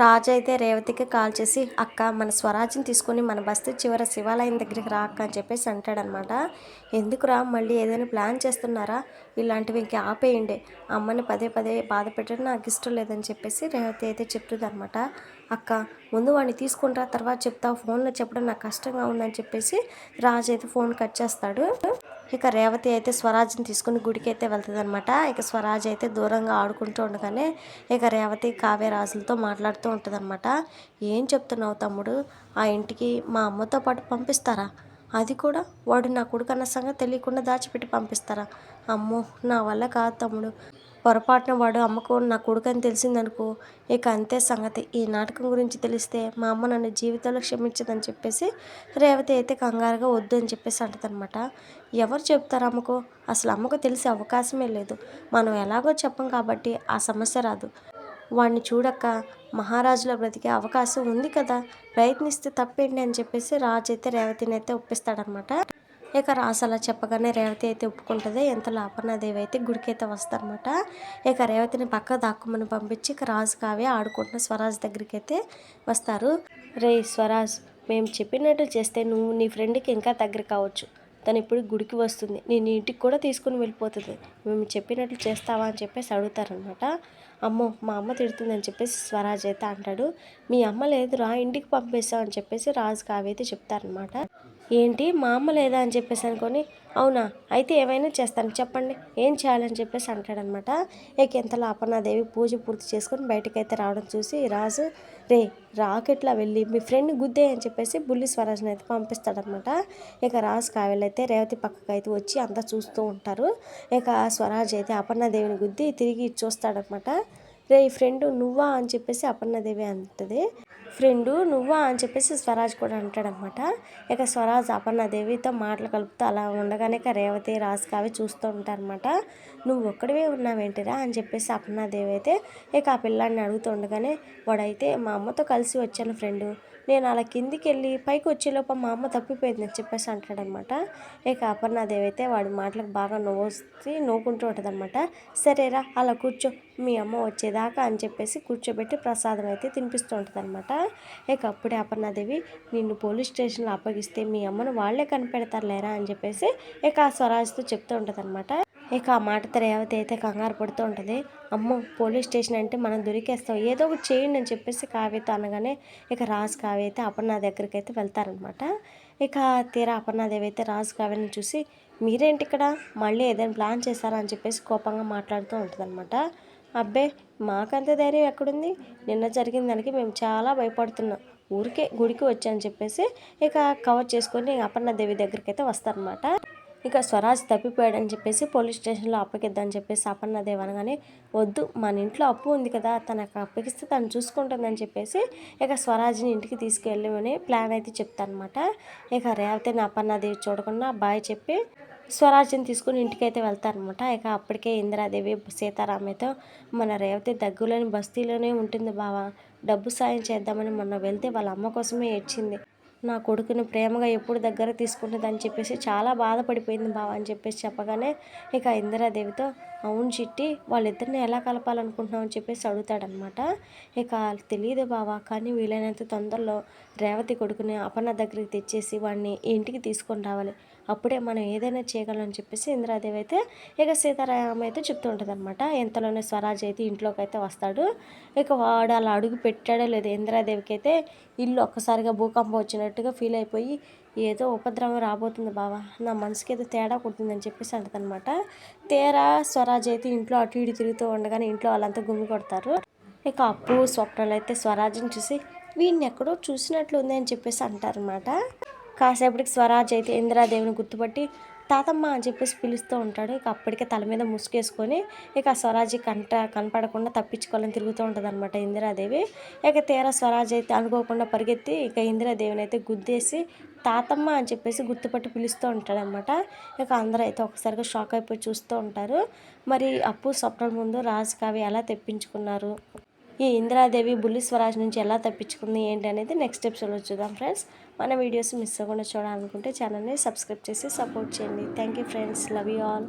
రాజు అయితే రేవతికి కాల్ చేసి అక్క మన స్వరాజ్యం తీసుకొని మన బస్తీ చివర శివాలయం దగ్గరికి రా అక్క అని చెప్పేసి అంటాడనమాట. ఎందుకురా? మళ్ళీ ఏదైనా ప్లాన్ చేస్తున్నారా? ఇలాంటివి ఇంక ఆపేయండి. అమ్మని పదే పదే బాధ పెట్టడం నాకు ఇష్టం లేదని చెప్పేసి రేవతి అయితే చెప్తుంది అనమాట అక్క ముందు వాడిని తీసుకుంటా తర్వాత చెప్తా. ఫోన్లో చెప్పడం నాకు కష్టంగా ఉందని చెప్పేసి రాజు అయితే ఫోన్ కట్ చేస్తాడు. ఇక రేవతి అయితే స్వరాజ్ని తీసుకుని గుడికి అయితే వెళ్తుంది అనమాట ఇక స్వరాజ్ అయితే దూరంగా ఆడుకుంటూ ఉండగానే ఇక రేవతి కావ్యరాజులతో మాట్లాడుతూ ఉంటుంది అనమాట ఏం చెప్తున్నావు తమ్ముడు? ఆ ఇంటికి మా అమ్మతో పాటు పంపిస్తారా? అది కూడా వాడు నా కొడుకు అన్న సంగతి తెలియకుండా దాచిపెట్టి పంపిస్తారా? అమ్మో నా వల్ల కాదు తమ్ముడు. పొరపాటున వాడు అమ్మకు నా కొడుకు అని తెలిసిందనుకో ఇక అంతే సంగతి. ఈ నాటకం గురించి తెలిస్తే మా అమ్మ నన్ను జీవితంలో క్షమించదని చెప్పేసి రేవతి అయితే కంగారుగా వద్దు అని చెప్పేసి అంటదనమాట ఎవరు చెప్తారు అమ్మకు? అసలు అమ్మకు తెలిసే అవకాశమే లేదు. మనం ఎలాగో చెప్పం కాబట్టి ఆ సమస్య రాదు. వాడిని చూడక్క మహారాజులో బ్రతికే అవకాశం ఉంది కదా ప్రయత్నిస్తే తప్పేంటి అని చెప్పేసి రాజు అయితే రేవతిని అయితే ఒప్పిస్తాడనమాట ఇక రాసు అలా చెప్పగానే రేవతి అయితే ఒప్పుకుంటుంది. ఎంత లాపనాదేవి అయితే గుడికైతే వస్తారనమాట ఇక రేవతిని పక్క దాక్కుమని పంపించి ఇక రాజు కావే ఆడుకుంటున్న స్వరాజ్ దగ్గరికి అయితే వస్తారు. రే స్వరాజ్ మేము చెప్పినట్టు చేస్తే నువ్వు నీ ఫ్రెండ్కి ఇంకా దగ్గర కావచ్చు. తను ఇప్పుడు గుడికి వస్తుంది. నేను ఇంటికి కూడా తీసుకుని వెళ్ళిపోతుంది. మేము చెప్పినట్లు చేస్తావా అని చెప్పేసి అడుగుతారనమాట అమ్మో మా అమ్మ తిడుతుంది అని చెప్పేసి స్వరాజ్ అయితే అంటాడు. మీ అమ్మ లేదురా ఇంటికి పంపేస్తావు అని చెప్పేసి రాజు కావైతే చెప్తారనమాట ఏంటి? మా అమ్మ లేదా అని చెప్పేసి అనుకొని అవునా అయితే ఏమైనా చేస్తాను చెప్పండి. ఏం చేయాలని చెప్పేసి అంటాడనమాట. ఇక ఎంతలో అపర్ణాదేవి పూజ పూర్తి చేసుకొని బయటకైతే రావడం చూసి రాజు రే రాకెట్లా వెళ్ళి మీ ఫ్రెండ్ గుద్దే అని చెప్పేసి బుల్లి స్వరాజ్ని అయితే పంపిస్తాడనమాట. ఇక రాజు కావ్యలు అయితే రేవతి పక్కకు అయితే వచ్చి అంతా చూస్తూ ఉంటారు. ఇక స్వరాజ్ అయితే అపర్ణాదేవిని గుద్ది తిరిగి చూస్తాడనమాట. రే ఫ్రెండ్ నువ్వా అని చెప్పేసి అపర్ణాదేవి అంటుంది. ఫ్రెండు నువ్వా? అని చెప్పేసి స్వరాజ్ కూడా అంటాడనమాట. ఇక స్వరాజ్ అపర్ణాదేవితో మాటలు కలుపుతూ అలా ఉండగానే ఇక రేవతి రాజు కావి చూస్తూ ఉంటారనమాట. నువ్వు ఒక్కడివే ఉన్నావేంటిరా? అని చెప్పేసి అపర్ణాదేవి అయితే ఇక ఆ పిల్లాడిని అడుగుతూ ఉండగానే వాడైతే మా అమ్మతో కలిసి వచ్చాను ఫ్రెండు. నేను అలా కిందికి వెళ్ళి పైకి వచ్చేలోపు మా అమ్మ తప్పిపోయింది అని చెప్పేసి అంటాడనమాట. ఇక అపర్ణాదేవి అయితే వాడి మాటలకు బాగా నవ్వుసి నవ్వుకుంటూ ఉంటుందన్నమాట సరేరా అలా కూర్చో మీ అమ్మ వచ్చేదాకా అని చెప్పేసి కూర్చోబెట్టి ప్రసాదం అయితే తినిపిస్తూ ఉంటుందన్నమాట ఇక అప్పుడే అపర్ణాదేవి నిన్ను పోలీస్ స్టేషన్లో అప్పగిస్తే మీ అమ్మను వాళ్ళే కనిపెడతారు లేరా అని చెప్పేసి ఇక ఆ స్వరాజ్తో చెప్తూ ఉంటుందన్నమాట ఇక ఆ మాట రేవతి అయితే కంగారు పడుతూ ఉంటుంది. అమ్మో పోలీస్ స్టేషన్ అంటే మనం దొరికేస్తాం. ఏదో ఒకటి చేయండి అని చెప్పేసి కావ్యత అనగానే ఇక రాజు కావ్య అయితే అపర్ణ దగ్గరికి అయితే వెళ్తారనమాట. ఇక తీరా అపర్ణాదేవి అయితే రాజు కావ్యని చూసి మీరేంటి ఇక్కడ? మళ్ళీ ఏదైనా ప్లాన్ చేస్తారా అని చెప్పేసి కోపంగా మాట్లాడుతూ ఉంటుందన్నమాట అబ్బే మాకంత ధైర్యం ఎక్కడుంది? నిన్న జరిగిన దానికి మేము చాలా భయపడుతున్నాం. ఊరికే గుడికి వచ్చాను చెప్పేసి ఇక కవర్ చేసుకొని అపర్ణాదేవి దగ్గరికి అయితే వస్తారనమాట. ఇక స్వరాజ్ తప్పిపోయాడని చెప్పేసి పోలీస్ స్టేషన్లో అప్పగిద్దని చెప్పేసి అపర్ణదేవ్ అనగానే వద్దు మన ఇంట్లో అప్పు ఉంది కదా తనకు అప్పగిస్తే తను చూసుకుంటుందని చెప్పేసి ఇక స్వరాజ్ని ఇంటికి తీసుకెళ్ళమని ప్లాన్ అయితే చెప్తానమాట. ఇక రేవతిని అపర్ణదేవి చూడకుండా బాయ్ చెప్పి స్వరాజ్యం తీసుకుని ఇంటికి అయితే వెళ్తారనమాట. ఇక అప్పటికే ఇందిరాదేవి సీతారామయ్యతో మన రేవతి దగ్గులోని బస్తీలోనే ఉంటుంది బావా డబ్బు సాయం చేద్దామని మొన్న వెళ్తే వాళ్ళ అమ్మ కోసమే ఏడ్చింది. నా కొడుకుని ప్రేమగా ఎప్పుడు దగ్గర తీసుకుంటుందని చెప్పేసి చాలా బాధపడిపోయింది బావ అని చెప్పేసి చెప్పగానే ఇక ఇందిరాదేవితో అవును చిట్టి వాళ్ళిద్దరిని ఎలా కలపాలనుకుంటున్నావు అని చెప్పేసి అడుగుతాడనమాట. ఇక తెలియదు బావా కానీ వీలైనంత తొందరలో రేవతి కొడుకుని అపన్న దగ్గరికి తెచ్చేసి వాడిని ఇంటికి తీసుకొని రావాలి. అప్పుడే మనం ఏదైనా చేయగలని చెప్పేసి ఇంద్రాదేవి అయితే ఇక సీతారామ అయితే చెప్తూ ఉంటుంది అనమాట ఎంతలోనే స్వరాజ్ అయితే ఇంట్లోకి అయితే వస్తాడు. ఇక వాడు అలా అడుగు పెట్టాడో లేదు ఇంద్రాదేవికి అయితే ఇల్లు ఒక్కసారిగా భూకంపం వచ్చినట్టుగా ఫీల్ అయిపోయి ఏదో ఉపద్రవం రాబోతుంది బావా. నా మనసుకి ఏదో తేడా కొడుతుందని చెప్పేసి అంటదనమాట తేరా స్వరాజ్ అయితే ఇంట్లో అటు ఇటు తిరుగుతూ ఉండగానే ఇంట్లో వాళ్ళంతా గుమ్మి కొడతారు. ఇక అప్పు స్వప్నాలు అయితే స్వరాజ్ని చూసి వీడిని ఎక్కడో చూసినట్లు ఉంది అని చెప్పేసి అంటారనమాట కాసేపటికి స్వరాజ్ అయితే ఇందిరాదేవిని గుర్తుపట్టి తాతమ్మ అని చెప్పేసి పిలుస్తూ ఉంటాడు. ఇక అప్పటికే తల మీద ముసుగేసుకొని ఇక స్వరాజ్ కంట కనపడకుండా తప్పించుకోవాలని తిరుగుతూ ఉంటుంది అనమాట ఇందిరాదేవి. ఇక తీరా స్వరాజ్ అయితే అనుకోకుండా పరిగెత్తి ఇక ఇందిరాదేవిని అయితే గుద్దేసి తాతమ్మ అని చెప్పేసి గుర్తుపట్టి పిలుస్తూ ఉంటాడనమాట ఇక అందరూ అయితే ఒకసారిగా షాక్ అయిపోయి చూస్తూ ఉంటారు. మరి అప్పు స్వప్నం ముందు రాజు కావి ఎలా తెప్పించుకున్నారు? ఈ ఇందిరాదేవి బుల్లి స్వరాజ్ నుంచి ఎలా తప్పించుకుంది ఏంటి అనేది నెక్స్ట్ ఎపిసోడ్లో చూద్దాం ఫ్రెండ్స్. మన వీడియోస్ మిస్ అవ్వకుండా చూడాలనుకుంటే ఛానల్ని సబ్స్క్రైబ్ చేసి సపోర్ట్ చేయండి. Thank you friends love you all